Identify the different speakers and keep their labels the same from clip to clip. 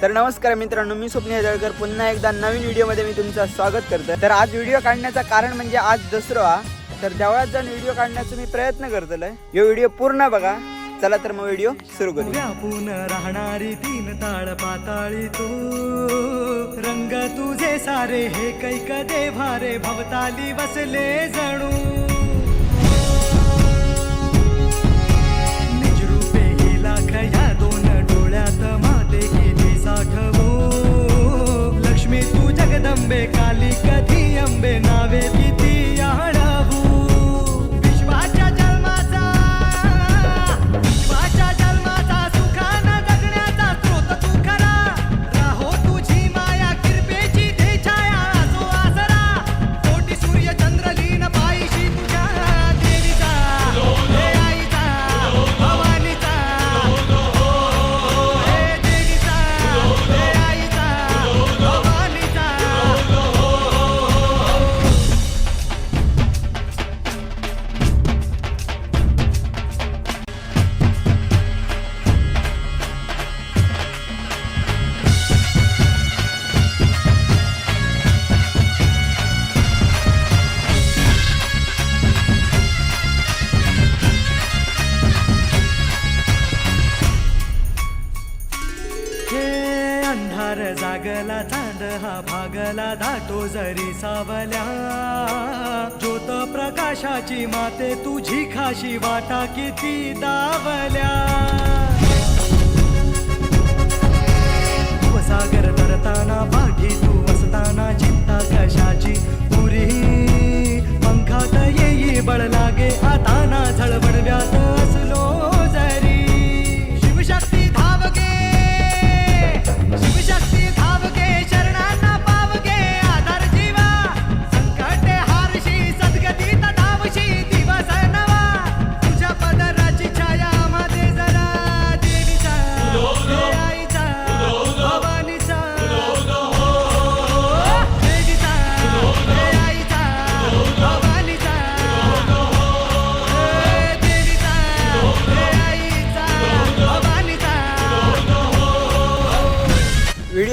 Speaker 1: तर नमस्कार मित्रांनो मी स्वप्नील हेदळकर पुन्हा एकदा नवीन व्हिडिओमध्ये मी तुमचं स्वागत करतो तर आज व्हिडिओ काढण्याचं कारण म्हणजे आज दसरा. तर देवळात जाऊन व्हिडिओ काढण्याचा मी प्रयत्न करतोय. यो व्हिडिओ पूर्ण बघा. चला तर मग व्हिडिओ सुरू करूया
Speaker 2: व्यापून राहणारी तीन ताळ पाताळी तू. रंग तुझे सारे हे कैक देवारे भवताली बसले जणू. अंधार जागला चांद हा भागला धाटो जरी सावल्या. ज्योत प्रकाशाची माते तुझी खाशी वाटा किती दावल्या. सागर तरताना पाठी तू असताना चिंता कशाची पुरी. पंखात येई
Speaker 1: बळला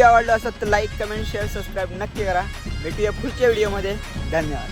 Speaker 1: आवडलं असेल तर लाईक कमेंट शेअर सबस्क्राईब नक्की करा. भेटूया पुढच्या व्हिडिओमध्ये धन्यवाद.